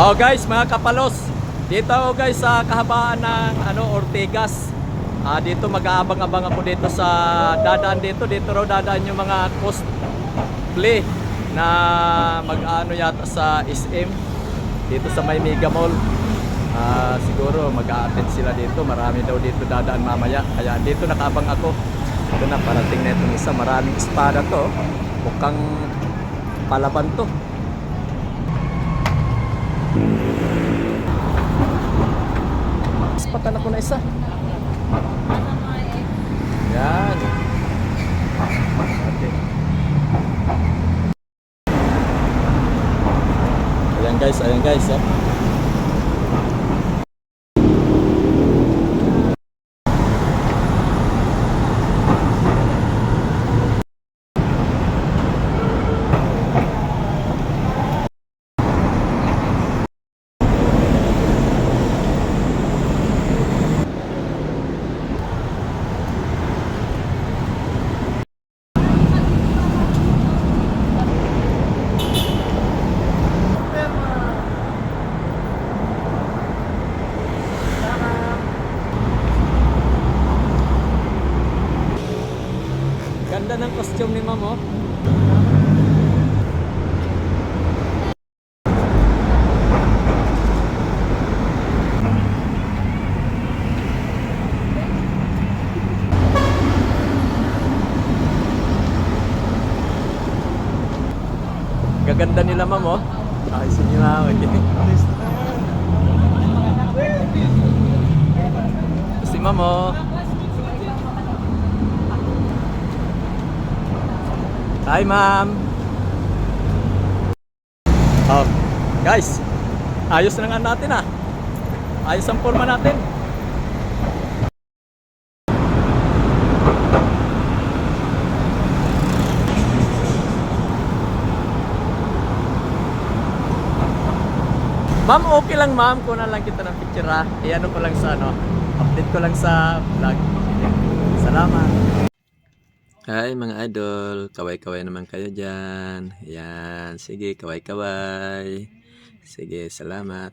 Oh guys, mga kapalos. Dito ako guys sa kahabaan ng ano Ortigas. Ah dito mag-aabang-abang ako dito sa dadaan dito. Dito raw dadaan yung mga cosplay na mag-ano yata sa SM dito sa may Mega Mall. Ah siguro mag-a-attend sila dito. Marami daw dito dadaan mamaya. Kaya dito nakaabang ako. Ito na parating na itong isa. Maraming espada to. Mukhang palaban to. Patan ako na isa. Yan. Okay. Ayan guys, ayan guys. Oh. Ganda ng costume ni Ma'am oh. Gaganda nila Ma'am oh. Ayos niyo Ma'am. Si Ma'am oh. Hi, ma'am. Oh, guys, ayos na nga natin ah. Ayos ang forma natin. Ma'am, okay lang ma'am. Kunan lang kita ng picture ha. I-ano ko lang sa ano. Update ko lang sa vlog. Salamat. Hi mga idol, kaway-kaway naman kayo dyan. Yan, sige, kaway-kaway. Sige, salamat.